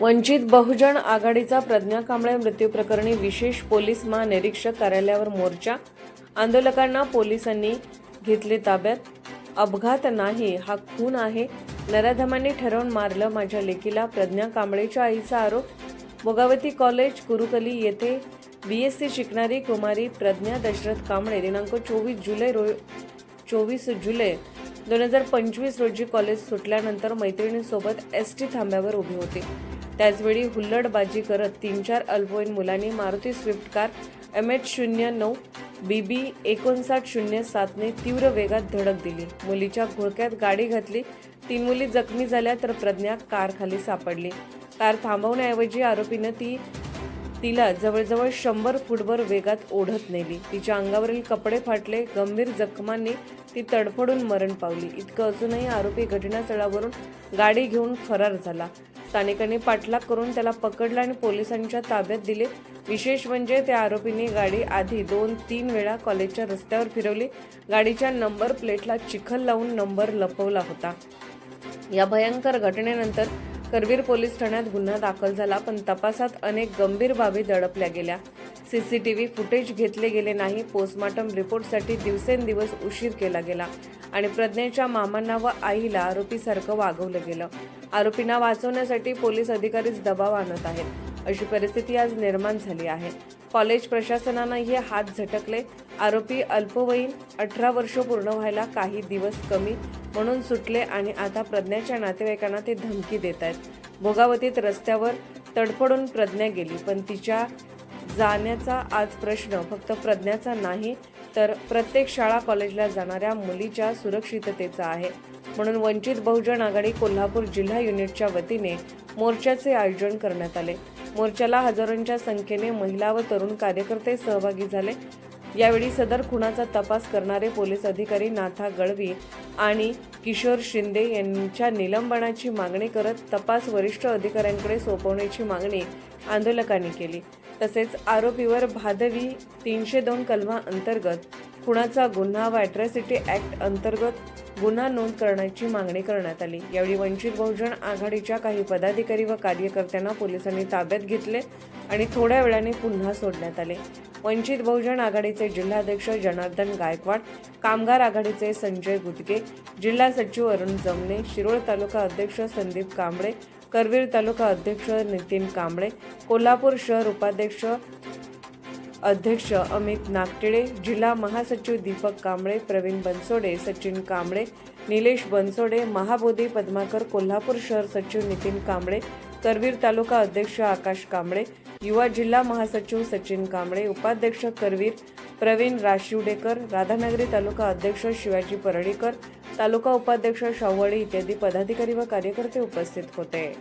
वंचित बहुजन आघाडीचा प्रज्ञा कांबळे मृत्यू प्रकरणी विशेष पोलीस महानिरीक्षक कार्यालयावर मोर्चा. आंदोलकांना पोलिसांनी घेतले ताब्यात. अपघात नाही हा खून आहे. नराधमांनी ठरवून मारलं माझ्या लेकीला प्रज्ञा कांबळेच्या आईचा आरोप. भोगावती कॉलेज कुरुकली येथे बी एस सी शिकणारी कुमारी प्रज्ञा दशरथ कांबळे दिनांक चोवीस जुलै रो चोवीस जुलै दोन हजार पंचवीस रोजी कॉलेज सुटल्यानंतर मैत्रिणींसोबत एस टी थांब्यावर उभी होती. त्याचवेळी हुल्लडबाजी करत तीन चार अल्पवयीन मुलांनी Maruti swift car M H शून्य नऊ बी बी एकोणसाठ शून्य सातने तीव्र वेगात धडक दिली. मुलीच्या घोळक्यात गाडी घातली. तीन मुली जखमी झाल्या तर प्रज्ञा कारखाली सापडली. कार थांबवण्याऐवजी आरोपीनं ती तिला जवळजवळ शंभर फूटभर वेगात ओढत नेली. तिच्या अंगावरील कपडे फाटले गंभीर जखमांनी ती तडफडून मरण पावली. इतकं असूनही आरोपी घटनास्थळावरून गाडी घेऊन फरार झाला. स्थानिकांनी पाठलाग करून त्याला पकडलं आणि पोलिसांच्या ताब्यात दिले. विशेष म्हणजे त्या आरोपींनी गाडी आधी दोन तीन वेळा कॉलेजच्या रस्त्यावर फिरवली. गाडीच्या नंबर प्लेटला चिखल लावून नंबर लपवला होता. या भयंकर घटनेनंतर करवीर पोलीस ठाण्यात गुन्हा दाखल झाला पण तपासात अनेक गंभीर बाबी दडपल्या गेल्या. सीसीटीव्ही फुटेज घेतले गेले नाही पोस्टमॉर्टम रिपोर्टसाठी दिवसेंदिवस उशीर केला गेला आणि प्रज्ञेच्या मामांना व आईला आरोपीसारखं वागवलं गेलं. आरोपींना वाचवण्यासाठी पोलीस अधिकारीच दबाव आणत आहेत. अशी परिस्थिती आज निर्माण झाली आहे. कॉलेज प्रशासनानंही हात झटकले. आरोपी अल्पवयीन अठरा वर्ष पूर्ण व्हायला काही दिवस कमी म्हणून सुटले आणि आता प्रज्ञाच्या नातेवाईकांना ते धमकी देत आहेत भोगावतीत रस्त्यावर तडफडून प्रज्ञा गेली पण तिच्या जाण्याचा आज प्रश्न फक्त प्रज्ञाचा नाही तर प्रत्येक शाळा कॉलेजला जाणाऱ्या मुलीच्या सुरक्षिततेचा आहे. म्हणून वंचित बहुजन आघाडी कोल्हापूर जिल्हा युनिटच्या वतीने मोर्चाचे आयोजन करण्यात आले. मोर्चाला हजारोंच्या संख्येने महिला व तरुण कार्यकर्ते सहभागी झाले. यावेळी सदर खुनाचा तपास करणारे पोलीस अधिकारी नाथा गळवी आणि किशोर शिंदे यांच्या निलंबनाची मागणी करत तपास वरिष्ठ अधिकाऱ्यांकडे सोपवण्याची मागणी आंदोलकांनी केली. तसेच आरोपीवर भादवी तीनशे दोन कलमा अंतर्गत खुणाचा गुन्हा व अॅट्रॉसिटी ॲक्ट अंतर्गत गुन्हा नोंद करण्याची मागणी करण्यात आली. यावेळी वंचित बहुजन आघाडीच्या काही पदाधिकारी व कार्यकर्त्यांना पोलिसांनी ताब्यात घेतले आणि थोड्या वेळाने पुन्हा सोडण्यात आले. वंचित बहुजन आघाडीचे जिल्हाध्यक्ष जनार्दन गायकवाड कामगार आघाडीचे संजय गुदगे जिल्हा सचिव अरुण जमने शिरोळ तालुका अध्यक्ष संदीप कांबळे करवीर तालुका अध्यक्ष नितीन कांबळे कोल्हापूर शहर उपाध्यक्ष अध्यक्ष अमित नागटिळे जिल्हा महासचिव दीपक कांबळे प्रवीण बनसोडे सचिन कांबळे निलेश बनसोडे महाबोधी पद्माकर कोल्हापूर शहर सचिव नितीन कांबळे करवीर तालुका अध्यक्ष आकाश कांबळे युवा जिल्हा महासचिव सचिन कांबळे उपाध्यक्ष करवीर प्रवीण राशिवडेकर राधानगरी तालुका अध्यक्ष शिवाजी परळीकर तालुका उपाध्यक्ष शावळी इत्यादी पदाधिकारी व कार्यकर्ते उपस्थित होते.